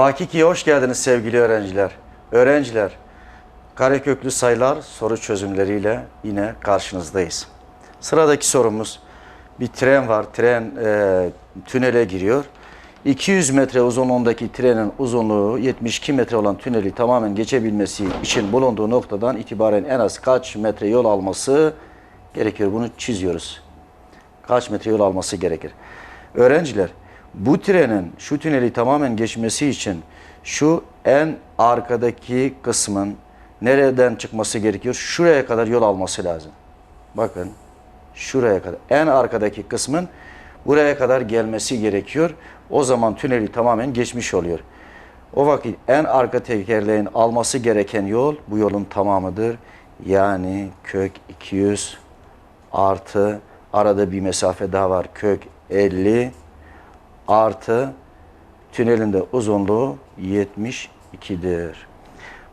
Bakiki'ye hoş geldiniz sevgili öğrenciler. Öğrenciler, kareköklü sayılar soru çözümleriyle yine karşınızdayız. Sıradaki sorumuz, bir tren var, tren e, tünele giriyor. 200 metre uzunluğundaki trenin uzunluğu 72 metre olan tüneli tamamen geçebilmesi için bulunduğu noktadan itibaren en az kaç metre yol alması gerekiyor? Bunu çiziyoruz. Kaç metre yol alması gerekir? Öğrenciler, bu trenin şu tüneli tamamen geçmesi için şu en arkadaki kısmın nereden çıkması gerekiyor? Şuraya kadar yol alması lazım. Bakın şuraya kadar. En arkadaki kısmın buraya kadar gelmesi gerekiyor. O zaman tüneli tamamen geçmiş oluyor. O vakit en arka tekerleğin alması gereken yol bu yolun tamamıdır. Yani kök 200 artı arada bir mesafe daha var kök 50 artı tünelin de uzunluğu 72'dir.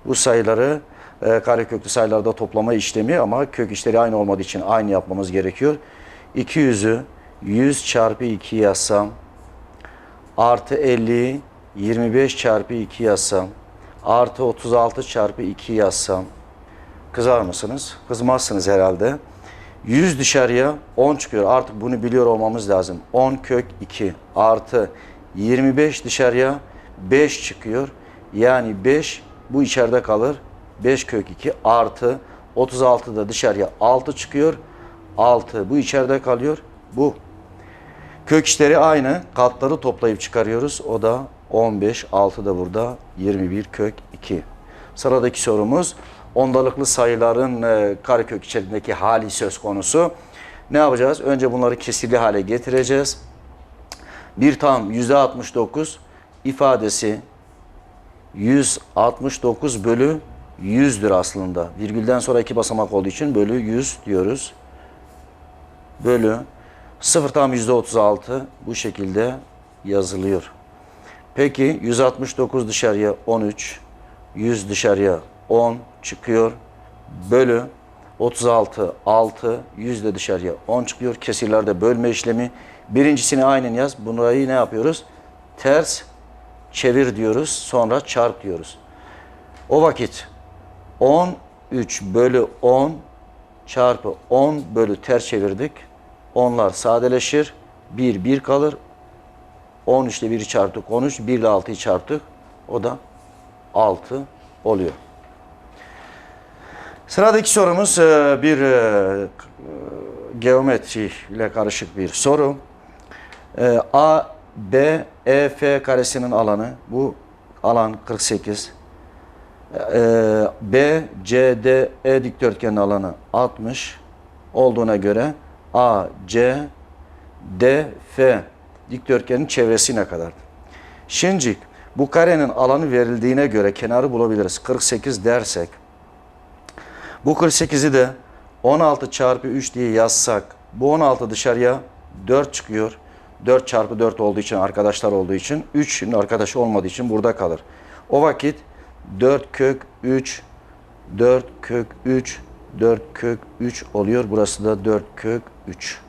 Bu sayıları e, kareköklü sayılarda toplama işlemi ama kök işleri aynı olmadığı için aynı yapmamız gerekiyor. 200'ü 100 çarpı 2 yazsam artı 50'yi 25 çarpı 2 yazsam artı 36 çarpı 2 yazsam kızar mısınız? Kızmazsınız herhalde. 100 dışarıya 10 çıkıyor. Artık bunu biliyor olmamız lazım. 10 kök 2 artı 25 dışarıya 5 çıkıyor. Yani 5 bu içeride kalır. 5 kök 2 artı 36 da dışarıya 6 çıkıyor. 6 bu içeride kalıyor. Bu Kök işleri aynı. Katları toplayıp çıkarıyoruz. O da 15, 6 da burada 21 kök 2. Sıradaki sorumuz ondalıklı sayıların e, karekök içerisindeki hali söz konusu. Ne yapacağız? Önce bunları kesirli hale getireceğiz. Bir tam %69 ifadesi 169 bölü 100'dür aslında. Virgülden sonra iki basamak olduğu için bölü 100 diyoruz. Bölü 0 tam %36 bu şekilde yazılıyor. Peki 169 dışarıya 13, 100 dışarıya 10 çıkıyor. Bölü 36 6, 100 de dışarıya 10 çıkıyor. Kesirlerde bölme işlemi. Birincisini aynen yaz. Burayı ne yapıyoruz? Ters çevir diyoruz. Sonra çarp diyoruz. O vakit 13 bölü 10 çarpı 10 bölü ters çevirdik. Onlar sadeleşir. 1 1 kalır. 13 ile 1'i çarptık 13. 1 ile 6'yı çarptık. O da 6 oluyor. Sıradaki sorumuz e, bir e, geometri ile karışık bir soru. E, A, B, E, F karesinin alanı bu alan 48. E, B, C, D, E dikdörtgenin alanı 60 olduğuna göre A, C, D, F dikdörtgenin çevresi ne kadardır? Şimdi bu karenin alanı verildiğine göre kenarı bulabiliriz. 48 dersek bu 48'i de 16 çarpı 3 diye yazsak bu 16 dışarıya 4 çıkıyor. 4 çarpı 4 olduğu için arkadaşlar olduğu için 3'ün arkadaşı olmadığı için burada kalır. O vakit 4 kök 3 4 kök 3 4 kök 3 oluyor. Burası da 4 kök 3.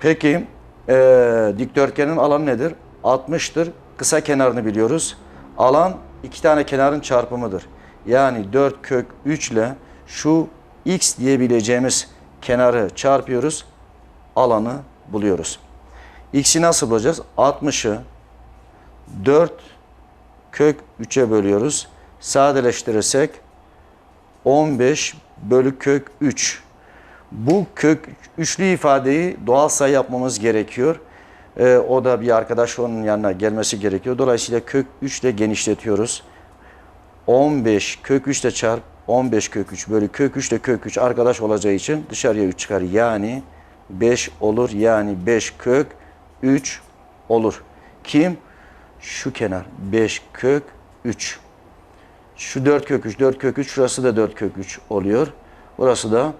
Peki e, dikdörtgenin alanı nedir? 60'tır. Kısa kenarını biliyoruz. Alan iki tane kenarın çarpımıdır. Yani 4 kök 3 ile şu x diyebileceğimiz kenarı çarpıyoruz. Alanı buluyoruz. X'i nasıl bulacağız? 60'ı 4 kök 3'e bölüyoruz. Sadeleştirirsek 15 bölü kök 3. Bu kök üçlü ifadeyi doğal sayı yapmamız gerekiyor. Ee, o da bir arkadaş onun yanına gelmesi gerekiyor. Dolayısıyla kök 3 ile genişletiyoruz. 15 kök 3 ile çarp 15 kök 3 bölü kök 3 ile kök 3 arkadaş olacağı için dışarıya 3 çıkar. Yani 5 olur. Yani 5 kök 3 olur. Kim? Şu kenar. 5 kök 3. Şu 4 kök 3, 4 kök 3, şurası da 4 kök 3 oluyor. Burası da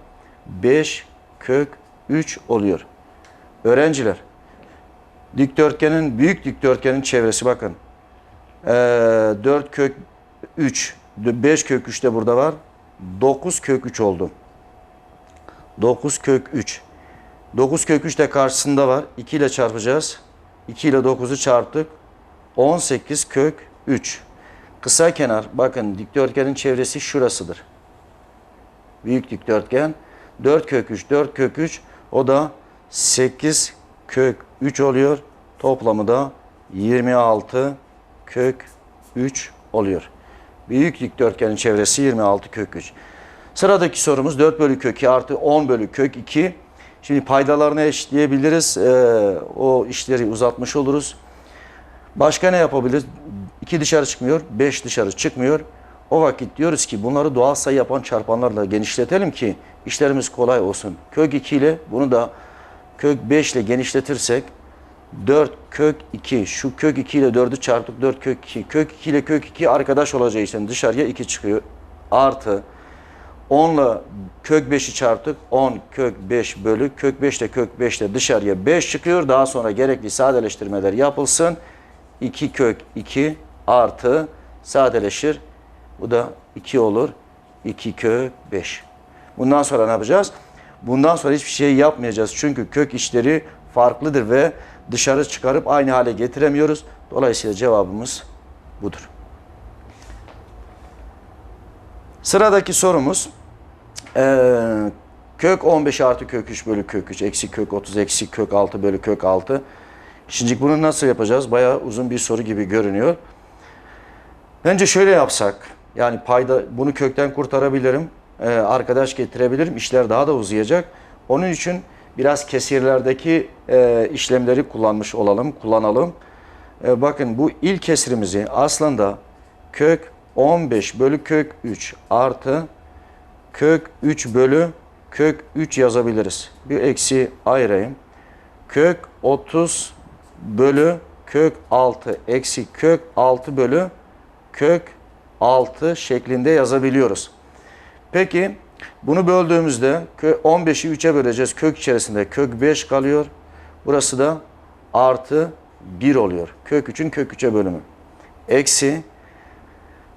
5 kök 3 oluyor. Öğrenciler, dikdörtgenin, büyük dikdörtgenin çevresi bakın. Ee, 4 kök 3, 5 kök 3 de burada var. 9 kök 3 oldu. 9 kök 3. 9 kök 3 de karşısında var. 2 ile çarpacağız. 2 ile 9'u çarptık. 18 kök 3. Kısa kenar bakın dikdörtgenin çevresi şurasıdır. Büyük dikdörtgen 4 kök 3 4 kök 3 o da 8 kök 3 oluyor. Toplamı da 26 kök 3 oluyor. Büyük dikdörtgenin çevresi 26 kök 3. Sıradaki sorumuz 4 bölü kök 2 artı 10 bölü kök 2. Şimdi paydalarını eşitleyebiliriz. Ee, o işleri uzatmış oluruz. Başka ne yapabiliriz? 2 dışarı çıkmıyor, 5 dışarı çıkmıyor. O vakit diyoruz ki bunları doğal sayı yapan çarpanlarla genişletelim ki işlerimiz kolay olsun. Kök 2 ile bunu da kök 5 ile genişletirsek 4 kök 2 şu kök 2 ile 4'ü çarptık 4 kök 2 kök 2 ile kök 2 arkadaş olacağı için dışarıya 2 çıkıyor. Artı 10 ile kök 5'i çarptık. 10 kök 5 bölü kök 5 ile kök 5 ile dışarıya 5 çıkıyor. Daha sonra gerekli sadeleştirmeler yapılsın. 2 kök 2 artı sadeleşir. Bu da 2 olur. 2 kök 5 bundan sonra ne yapacağız? Bundan sonra hiçbir şey yapmayacağız. Çünkü kök içleri farklıdır ve dışarı çıkarıp aynı hale getiremiyoruz. Dolayısıyla cevabımız budur. Sıradaki sorumuz eee, kök 15 artı kök 3 bölü kök 3 eksi kök 30 eksi kök 6 bölü kök 6. Şimdi bunu nasıl yapacağız? Bayağı uzun bir soru gibi görünüyor. Bence şöyle yapsak. Yani payda bunu kökten kurtarabilirim. Ee, arkadaş getirebilirim. İşler daha da uzayacak. Onun için biraz kesirlerdeki e, işlemleri kullanmış olalım, kullanalım. E, bakın bu ilk kesrimizi aslında kök 15 bölü kök 3 artı kök 3 bölü kök 3 yazabiliriz. Bir eksi ayırayım. Kök 30 bölü kök 6 eksi kök 6 bölü kök 6 şeklinde yazabiliyoruz. Peki bunu böldüğümüzde kö- 15'i 3'e böleceğiz. Kök içerisinde kök 5 kalıyor. Burası da artı 1 oluyor. Kök 3'ün kök 3'e bölümü. Eksi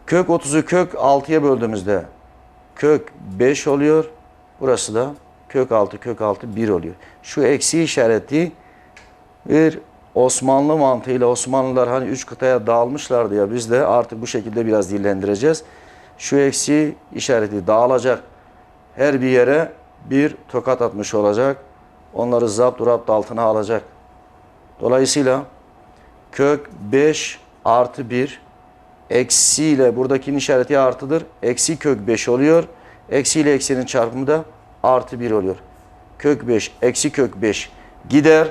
kök 30'u kök 6'ya böldüğümüzde kök 5 oluyor. Burası da kök 6 kök 6 1 oluyor. Şu eksi işareti bir Osmanlı mantığıyla Osmanlılar hani üç kıtaya dağılmışlardı ya biz de artık bu şekilde biraz dillendireceğiz. Şu eksi işareti dağılacak. Her bir yere bir tokat atmış olacak. Onları zapt rapt altına alacak. Dolayısıyla kök 5 artı 1 eksi ile buradakinin işareti artıdır. Eksi kök 5 oluyor. Eksi ile eksinin çarpımı da artı 1 oluyor. Kök 5 eksi kök 5 gider.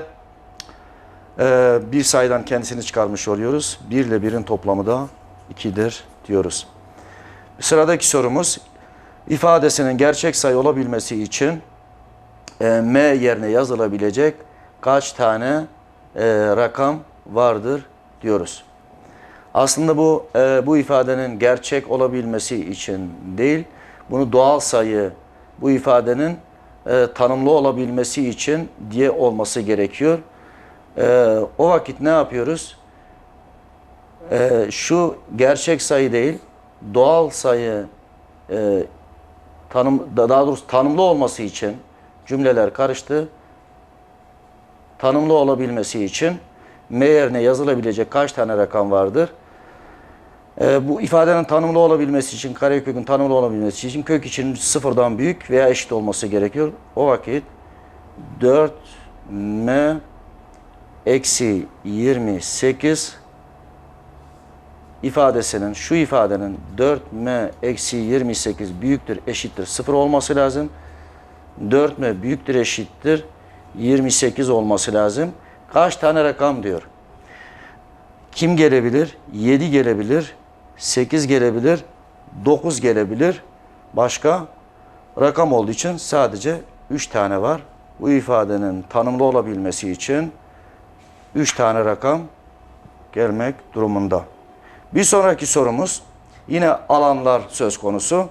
Ee, bir sayıdan kendisini çıkarmış oluyoruz. 1 ile 1'in toplamı da 2'dir diyoruz. Sıradaki sorumuz ifadesinin gerçek sayı olabilmesi için e, m yerine yazılabilecek kaç tane e, rakam vardır diyoruz. Aslında bu e, bu ifadenin gerçek olabilmesi için değil, bunu doğal sayı bu ifadenin e, tanımlı olabilmesi için diye olması gerekiyor. E, o vakit ne yapıyoruz? E, şu gerçek sayı değil, doğal sayı e, tanım daha doğrusu tanımlı olması için cümleler karıştı. Tanımlı olabilmesi için m yerine yazılabilecek kaç tane rakam vardır? Ee, bu ifadenin tanımlı olabilmesi için, karekökün tanımlı olabilmesi için kök için sıfırdan büyük veya eşit olması gerekiyor. O vakit 4m eksi 28 ifadesinin, şu ifadenin 4m eksi 28 büyüktür, eşittir, sıfır olması lazım. 4m büyüktür, eşittir, 28 olması lazım. Kaç tane rakam diyor? Kim gelebilir? 7 gelebilir, 8 gelebilir, 9 gelebilir. Başka rakam olduğu için sadece 3 tane var. Bu ifadenin tanımlı olabilmesi için 3 tane rakam gelmek durumunda. Bir sonraki sorumuz yine alanlar söz konusu.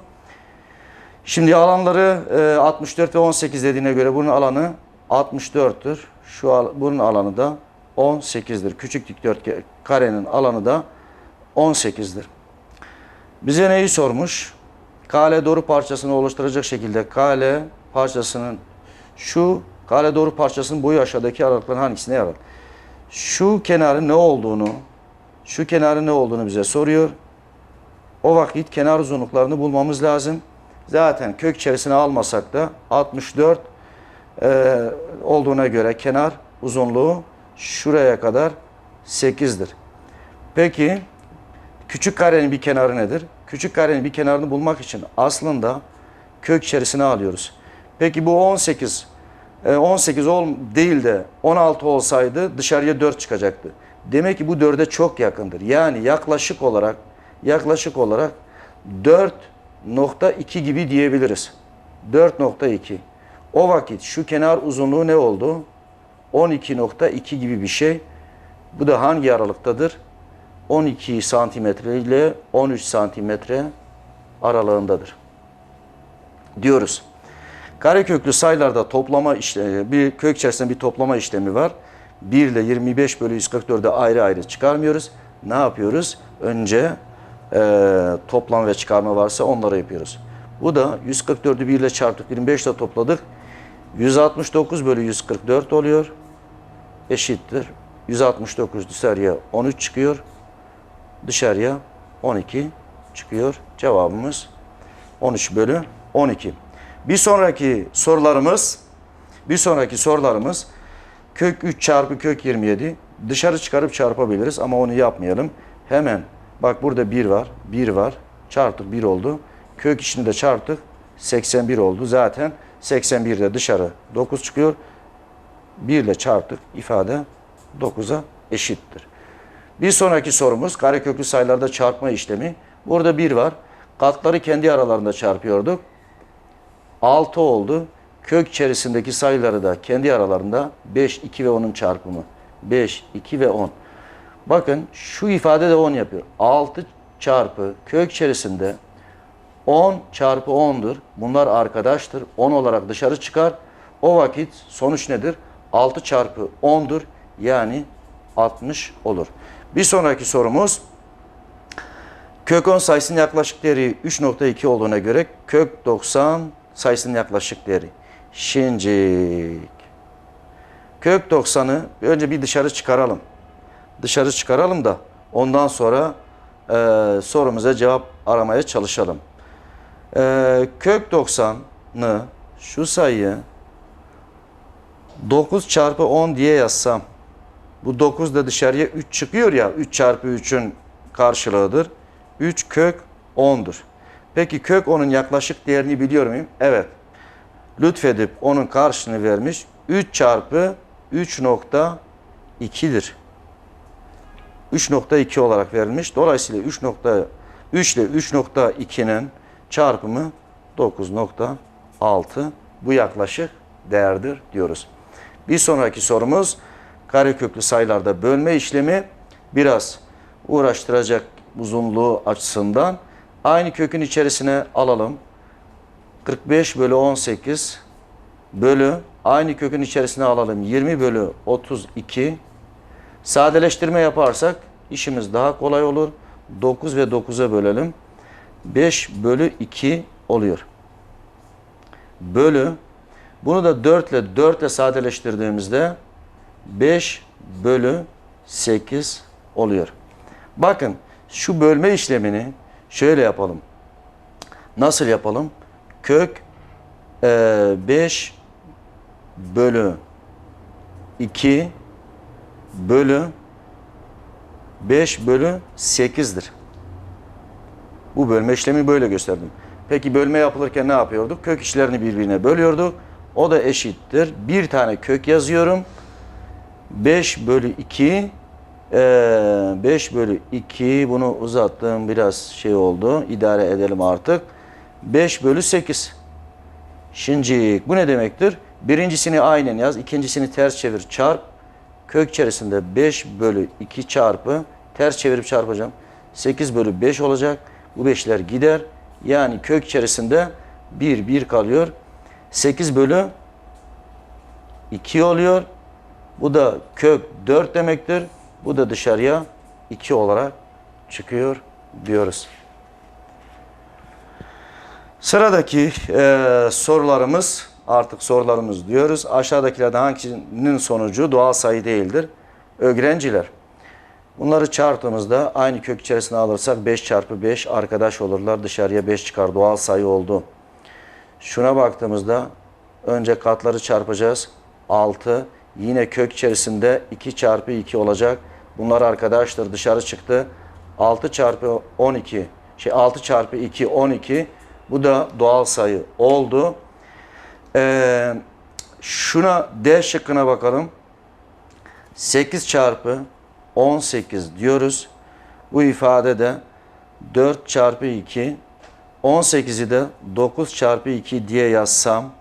Şimdi alanları e, 64 ve 18 dediğine göre bunun alanı 64'tür. Şu al- bunun alanı da 18'dir. Küçük dikdörtgen karenin alanı da 18'dir. Bize neyi sormuş? Kale doğru parçasını oluşturacak şekilde kale parçasının şu kale doğru parçasının boyu aşağıdaki aralıkların hangisine yarar? Şu kenarın ne olduğunu Şu kenarın ne olduğunu bize soruyor. O vakit kenar uzunluklarını bulmamız lazım. Zaten kök içerisine almasak da 64 e, olduğuna göre kenar uzunluğu şuraya kadar 8'dir. Peki küçük karenin bir kenarı nedir? Küçük karenin bir kenarını bulmak için aslında kök içerisine alıyoruz. Peki bu 18 e, 18 ol, değil de 16 olsaydı dışarıya 4 çıkacaktı. Demek ki bu 4'e çok yakındır. Yani yaklaşık olarak yaklaşık olarak 4.2 gibi diyebiliriz. 4.2. O vakit şu kenar uzunluğu ne oldu? 12.2 gibi bir şey. Bu da hangi aralıktadır? 12 santimetre ile 13 santimetre aralığındadır. Diyoruz. Kareköklü sayılarda toplama işlemi, bir kök içerisinde bir toplama işlemi var. 1 ile 25 bölü 144'ü ayrı ayrı çıkarmıyoruz. Ne yapıyoruz? Önce e, toplam ve çıkarma varsa onları yapıyoruz. Bu da 144'ü 1 ile çarptık 25 ile topladık. 169 bölü 144 oluyor. Eşittir. 169 dışarıya 13 çıkıyor. Dışarıya 12 çıkıyor. Cevabımız 13 bölü 12. Bir sonraki sorularımız bir sonraki sorularımız kök 3 çarpı kök 27 dışarı çıkarıp çarpabiliriz ama onu yapmayalım. Hemen bak burada 1 var 1 var çarptık 1 oldu. Kök içini de çarptık 81 oldu. Zaten 81 de dışarı 9 çıkıyor. 1 ile çarptık ifade 9'a eşittir. Bir sonraki sorumuz kareköklü sayılarda çarpma işlemi. Burada 1 var. Katları kendi aralarında çarpıyorduk. 6 oldu. Kök içerisindeki sayıları da kendi aralarında 5, 2 ve 10'un çarpımı. 5, 2 ve 10. Bakın şu ifade de 10 yapıyor. 6 çarpı kök içerisinde 10 çarpı 10'dur. Bunlar arkadaştır. 10 olarak dışarı çıkar. O vakit sonuç nedir? 6 çarpı 10'dur. Yani 60 olur. Bir sonraki sorumuz kök 10 sayısının yaklaşık değeri 3.2 olduğuna göre kök 90 sayısının yaklaşık değeri. Şincik. Kök 90'ı önce bir dışarı çıkaralım. Dışarı çıkaralım da ondan sonra e, sorumuza cevap aramaya çalışalım. E, kök 90'ı şu sayıyı 9 çarpı 10 diye yazsam bu 9 da dışarıya 3 çıkıyor ya 3 çarpı 3'ün karşılığıdır. 3 kök 10'dur. Peki kök 10'un yaklaşık değerini biliyor muyum? Evet. Lütfedip onun karşılığını vermiş. 3 çarpı 3.2'dir. 3.2 olarak verilmiş. Dolayısıyla 3.3 ile 3.2'nin çarpımı 9.6. Bu yaklaşık değerdir diyoruz. Bir sonraki sorumuz kareköklü sayılarda bölme işlemi biraz uğraştıracak uzunluğu açısından aynı kökün içerisine alalım. 45 bölü 18 bölü aynı kökün içerisine alalım 20 bölü 32 sadeleştirme yaparsak işimiz daha kolay olur. 9 ve 9'a bölelim. 5 bölü 2 oluyor. Bölü bunu da 4 ile 4 ile sadeleştirdiğimizde 5 bölü 8 oluyor. Bakın şu bölme işlemini şöyle yapalım. Nasıl yapalım? Kök e, 5 bölü 2 bölü 5 bölü 8'dir. Bu bölme işlemi böyle gösterdim. Peki bölme yapılırken ne yapıyorduk? Kök içlerini birbirine bölüyorduk. O da eşittir. Bir tane kök yazıyorum. 5 bölü 2 5 bölü 2 bunu uzattım biraz şey oldu. İdare edelim artık. 5 bölü 8. Şimdi bu ne demektir? Birincisini aynen yaz. ikincisini ters çevir çarp. Kök içerisinde 5 bölü 2 çarpı ters çevirip çarpacağım. 8 bölü 5 olacak. Bu 5'ler gider. Yani kök içerisinde 1 1 kalıyor. 8 bölü 2 oluyor. Bu da kök 4 demektir. Bu da dışarıya 2 olarak çıkıyor diyoruz. Sıradaki e, sorularımız artık sorularımız diyoruz. Aşağıdakilerden hangisinin sonucu doğal sayı değildir? Öğrenciler. Bunları çarptığımızda aynı kök içerisine alırsak 5 çarpı 5 arkadaş olurlar. Dışarıya 5 çıkar. Doğal sayı oldu. Şuna baktığımızda önce katları çarpacağız. 6. Yine kök içerisinde 2 çarpı 2 olacak. Bunlar arkadaştır. Dışarı çıktı. 6 çarpı 12. Şey 6 çarpı 2 12. Bu da doğal sayı oldu. Ee, şuna D şıkkına bakalım. 8 çarpı 18 diyoruz. Bu ifadede 4 çarpı 2 18'i de 9 çarpı 2 diye yazsam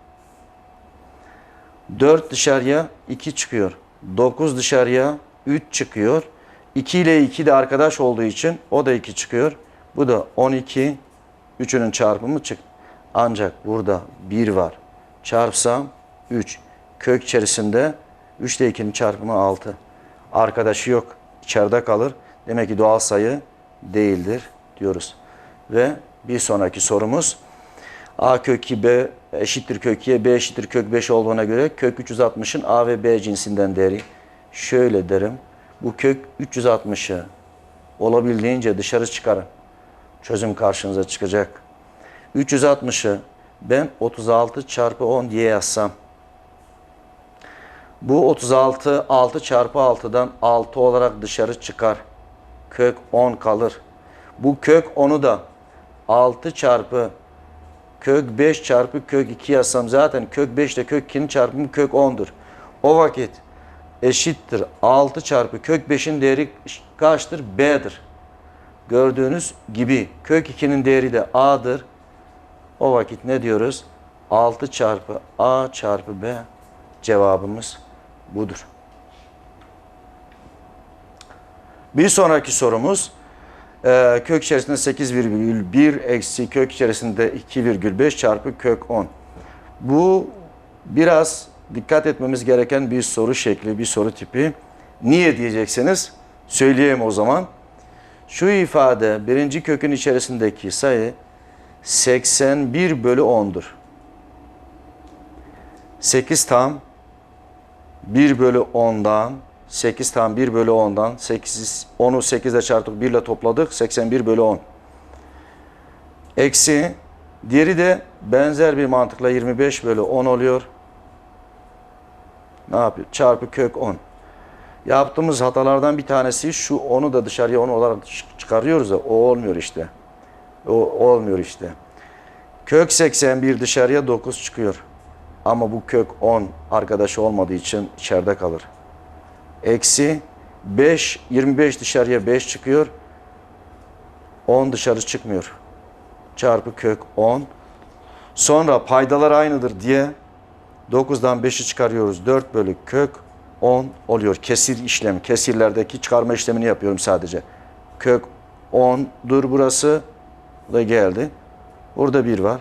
4 dışarıya 2 çıkıyor. 9 dışarıya 3 çıkıyor. 2 ile 2 de arkadaş olduğu için o da 2 çıkıyor. Bu da 12. Üçünün çarpımı çık. Ancak burada 1 var. Çarpsam 3. Kök içerisinde 3 ile 2'nin çarpımı 6. Arkadaşı yok. İçeride kalır. Demek ki doğal sayı değildir diyoruz. Ve bir sonraki sorumuz A kök 2 B eşittir kök 2'ye B eşittir kök 5 olduğuna göre kök 360'ın A ve B cinsinden değeri şöyle derim. Bu kök 360'ı olabildiğince dışarı çıkarın. Çözüm karşınıza çıkacak. 360'ı ben 36 çarpı 10 diye yazsam. Bu 36 6 çarpı 6'dan 6 olarak dışarı çıkar. Kök 10 kalır. Bu kök 10'u da 6 çarpı kök 5 çarpı kök 2 yazsam zaten kök 5 ile kök 2'nin çarpımı kök 10'dur. O vakit eşittir 6 çarpı kök 5'in değeri kaçtır? B'dir. Gördüğünüz gibi kök 2'nin değeri de A'dır. O vakit ne diyoruz? 6 çarpı A çarpı B cevabımız budur. Bir sonraki sorumuz e, kök içerisinde 8,1 eksi kök içerisinde 2,5 çarpı kök 10. Bu biraz dikkat etmemiz gereken bir soru şekli, bir soru tipi. Niye diyeceksiniz? Söyleyeyim o zaman. Şu ifade birinci kökün içerisindeki sayı 81 bölü 10'dur. 8 tam 1 bölü 10'dan 8 tam 1 bölü 10'dan 8, 10'u 8 ile çarptık 1 ile topladık 81 bölü 10. Eksi diğeri de benzer bir mantıkla 25 bölü 10 oluyor. Ne yapıyor? Çarpı kök 10. Yaptığımız hatalardan bir tanesi şu onu da dışarıya 10 olarak çıkarıyoruz da o olmuyor işte. O olmuyor işte. Kök 81 dışarıya 9 çıkıyor. Ama bu kök 10 arkadaşı olmadığı için içeride kalır. Eksi 5, 25 dışarıya 5 çıkıyor. 10 dışarı çıkmıyor. Çarpı kök 10. Sonra paydalar aynıdır diye 9'dan 5'i çıkarıyoruz. 4 bölü kök 10 oluyor. Kesir işlemi. Kesirlerdeki çıkarma işlemini yapıyorum sadece. Kök 10'dur burası. Bu da geldi. Burada 1 var.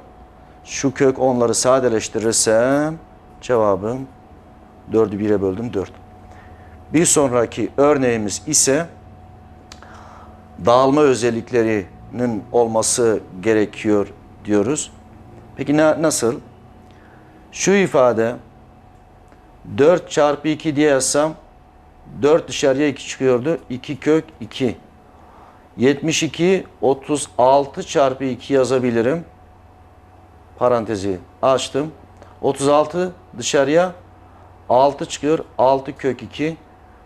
Şu kök 10'ları sadeleştirirsem cevabım 4'ü 1'e böldüm 4. Bir sonraki örneğimiz ise dağılma özelliklerinin olması gerekiyor diyoruz. Peki na- nasıl? Şu ifade 4 çarpı 2 diye yazsam 4 dışarıya 2 çıkıyordu. 2 kök 2. 72 36 çarpı 2 yazabilirim. Parantezi açtım. 36 dışarıya 6 çıkıyor. 6 kök 2.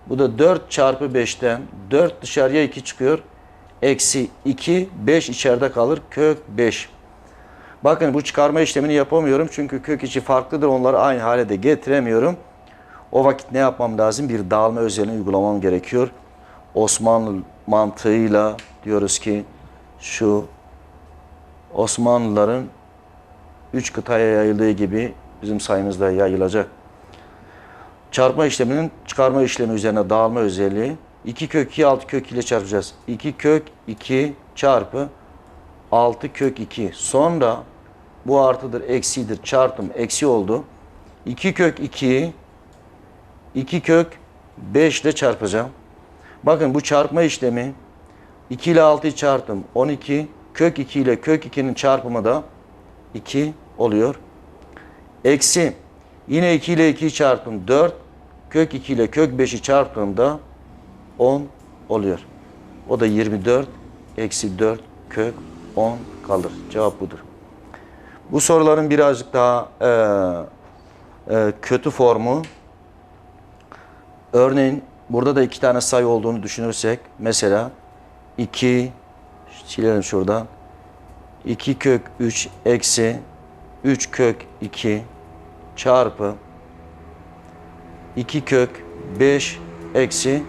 Bu da 4 çarpı 5'ten 4 dışarıya 2 çıkıyor. Eksi 2 5 içeride kalır. Kök 5. Bakın bu çıkarma işlemini yapamıyorum. Çünkü kök içi farklıdır. Onları aynı hale de getiremiyorum. O vakit ne yapmam lazım? Bir dağılma özelliğini uygulamam gerekiyor. Osmanlı mantığıyla diyoruz ki şu Osmanlıların üç kıtaya yayıldığı gibi bizim sayımızda yayılacak. Çarpma işleminin çıkarma işlemi üzerine dağılma özelliği. 2 kök 2 6 kök 2 ile çarpacağız. 2 kök 2 çarpı 6 kök 2. Sonra bu artıdır, eksidir. Çarptım, eksi oldu. 2 kök 2'yi 2 kök 5 ile çarpacağım. Bakın bu çarpma işlemi 2 ile 6'yı çarptım. 12 kök 2 ile kök 2'nin çarpımı da 2 oluyor. Eksi yine 2 ile 2'yi çarptım 4. Kök 2 ile kök 5'i çarptığımda 10 oluyor. O da 24 eksi 4 kök 10 kalır. Cevap budur. Bu soruların birazcık daha e, e, kötü formu örneğin burada da iki tane sayı olduğunu düşünürsek mesela 2 silelim şuradan 2 kök 3 eksi 3 kök 2 çarpı 2 kök 5 eksi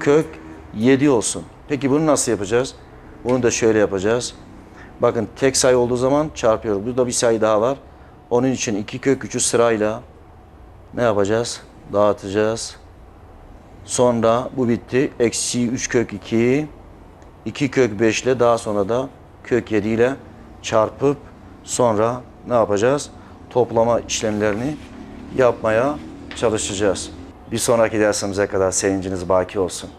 kök 7 olsun. Peki bunu nasıl yapacağız? Bunu da şöyle yapacağız. Bakın tek sayı olduğu zaman çarpıyoruz. Burada bir sayı daha var. Onun için 2 kök 3'ü sırayla ne yapacağız? Dağıtacağız. Sonra bu bitti. Eksi 3 kök 2'yi 2 kök 5 ile daha sonra da kök 7 ile çarpıp sonra ne yapacağız? Toplama işlemlerini yapmaya çalışacağız. Bir sonraki dersimize kadar sevinciniz baki olsun.